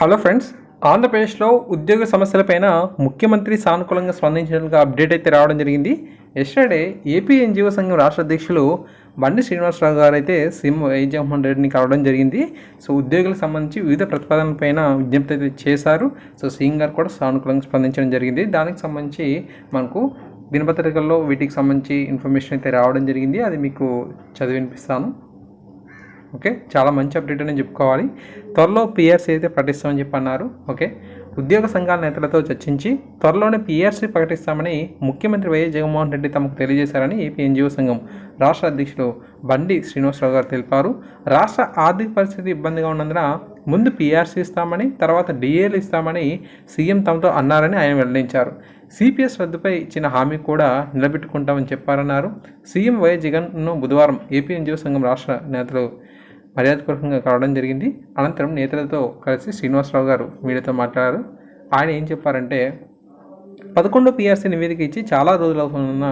Hello friends ఆంధ్రప్రదేశ్లో ఉద్యోగ సమస్యలపైన ముఖ్యమంత్రి సానుకూలంగా స్పందించినట్లుగా అప్డేట్ అయితే రావడం జరిగింది. ఎస్టర్డే ఏపీ ఎన్జిఓ సంఘం రాష్ట్ర అధ్యక్షులు బండి శ్రీనివాసరావు గారు అయితే సీఎం వై రెడ్డిని కలవడం జరిగింది. సో ఉద్యోగులకు సంబంధించి వివిధ ప్రతిపాదనలపైన విజ్ఞప్తి అయితే చేశారు. సో సీఎం గారు కూడా సానుకూలంగా స్పందించడం జరిగింది. దానికి సంబంధించి మనకు దినపత్రికల్లో వీటికి సంబంధించి ఇన్ఫర్మేషన్ అయితే రావడం జరిగింది. అది మీకు చదివినిపిస్తాను. ఓకే? చాలా మంచి అప్డేట్ అని చెప్పుకోవాలి. త్వరలో పిఆర్సీ అయితే ప్రకటిస్తామని చెప్పి అన్నారు ఓకే? ఉద్యోగ సంఘాల నేతలతో చర్చించి త్వరలోనే పిఆర్సీ ప్రకటిస్తామని ముఖ్యమంత్రి వైఎస్ జగన్మోహన్ రెడ్డి తమకు తెలియజేశారని ఏపీ ఎన్జిఓ సంఘం రాష్ట్ర అధ్యక్షుడు బండి శ్రీనివాసరావు గారు తెలిపారు. రాష్ట్ర ఆర్థిక పరిస్థితి ఇబ్బందిగా ఉన్నందున ముందు పిఆర్సీ ఇస్తామని తర్వాత డిఏలు ఇస్తామని సీఎం తమతో అన్నారని ఆయన వెల్లడించారు. సిపిఎస్ రద్దుపై ఇచ్చిన హామీ కూడా నిలబెట్టుకుంటామని చెప్పారన్నారు. సీఎం వైఎస్ జగన్ను బుధవారం ఏపీ ఎన్జిఓ సంఘం రాష్ట్ర నేతలు మర్యాదపూర్వకంగా కలవడం జరిగింది. అనంతరం నేతలతో కలిసి శ్రీనివాసరావు గారు మీడియాతో మాట్లాడారు. ఆయన ఏం చెప్పారంటే పదకొండు పిఆర్సీ నివేదిక ఇచ్చి చాలా రోజులు అవుతున్న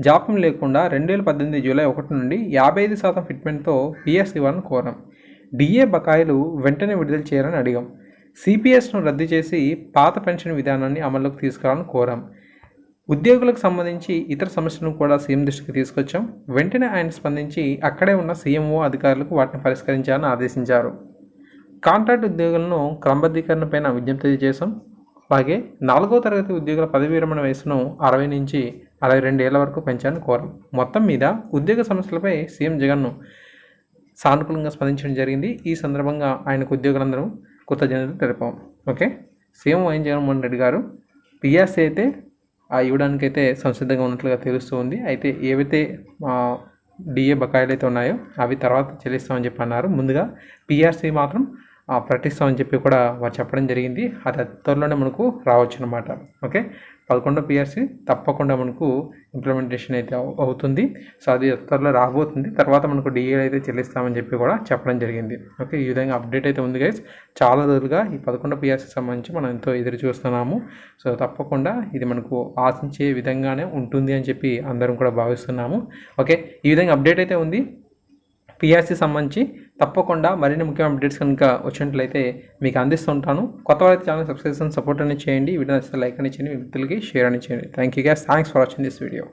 జాప్యం లేకుండా రెండు వేల పద్దెనిమిది జూలై ఒకటి నుండి యాభై ఐదు శాతం ఫిట్మెంట్తో పిఆర్సీ ఇవ్వాలని కోరాం. డిఏ బకాయిలు వెంటనే విడుదల చేయాలని అడిగాం. సిపిఎస్ను రద్దు చేసి పాత పెన్షన్ విధానాన్ని అమల్లోకి తీసుకురావాలని కోరాం. ఉద్యోగులకు సంబంధించి ఇతర సమస్యలను కూడా సీఎం దృష్టికి తీసుకొచ్చాం. వెంటనే ఆయన స్పందించి అక్కడే ఉన్న సీఎంఓ అధికారులకు వాటిని పరిష్కరించాలని ఆదేశించారు. కాంట్రాక్ట్ ఉద్యోగులను క్రమబద్ధీకరణపైన విజ్ఞప్తి చేశాం. అలాగే నాలుగో తరగతి ఉద్యోగుల పదవి విరమణ వయసును అరవై నుంచి అరవై రెండు ఏళ్ళ వరకు పెంచాలని కోరాం. మొత్తం మీద ఉద్యోగ సమస్యలపై సీఎం జగన్ను సానుకూలంగా స్పందించడం జరిగింది. ఈ సందర్భంగా ఆయనకు ఉద్యోగులందరూ కొత్త generation తెలిపాం. Okay? CM YN Jaganmohan Reddy garu PRC అయితే ఆ ఇవ్వడానికైతే సంసిద్ధంగా ఉన్నట్లుగా తెలుస్తూ ఉంది. అయితే ఏవైతే డిఏ బకాయిలు అయితే ఉన్నాయో అవి తర్వాత చెల్లిస్తామని చెప్పి అన్నారు. ముందుగా పిఆర్సీ మాత్రం ప్రకటిస్తామని చెప్పి కూడా వారు చెప్పడం జరిగింది. అది త్వరలోనే మనకు రావచ్చు అనమాట ఓకే? పదకొండో పిఆర్సీ తప్పకుండా మనకు ఇంప్లిమెంటేషన్ అయితే అవుతుంది. సో అది త్వరలో రాబోతుంది. తర్వాత మనకు డిఏలు అయితే చెల్లిస్తామని చెప్పి కూడా చెప్పడం జరిగింది. ఓకే? ఈ విధంగా అప్డేట్ అయితే ఉంది గైస్ చాలా రోజులుగా ఈ పదకొండో పిఆర్సీ సంబంధించి మనం ఎంతో ఎదురు చూస్తున్నాము. సో తప్పకుండా ఇది మనకు ఆశించే విధంగానే ఉంటుంది అని చెప్పి అందరం కూడా భావిస్తున్నాము. ఓకే? ఈ విధంగా అప్డేట్ అయితే ఉంది. పిఆర్సీ సంబంధించి తప్పకుండా మరిన్ని ముఖ్యమైన అప్డేట్స్ కనుక వచ్చినట్లయితే మీకు అందిస్తుంటాను కొత్త వారైతే ఛానల్ సబ్స్క్రిప్షన్ సపోర్ట్ అనేది చేయండి. వీడియో నచ్చితే లైక్ అని చేయండి. మీ మిత్రులకి షేర్ అని చేయండి. Thank you guys thanks for watching this video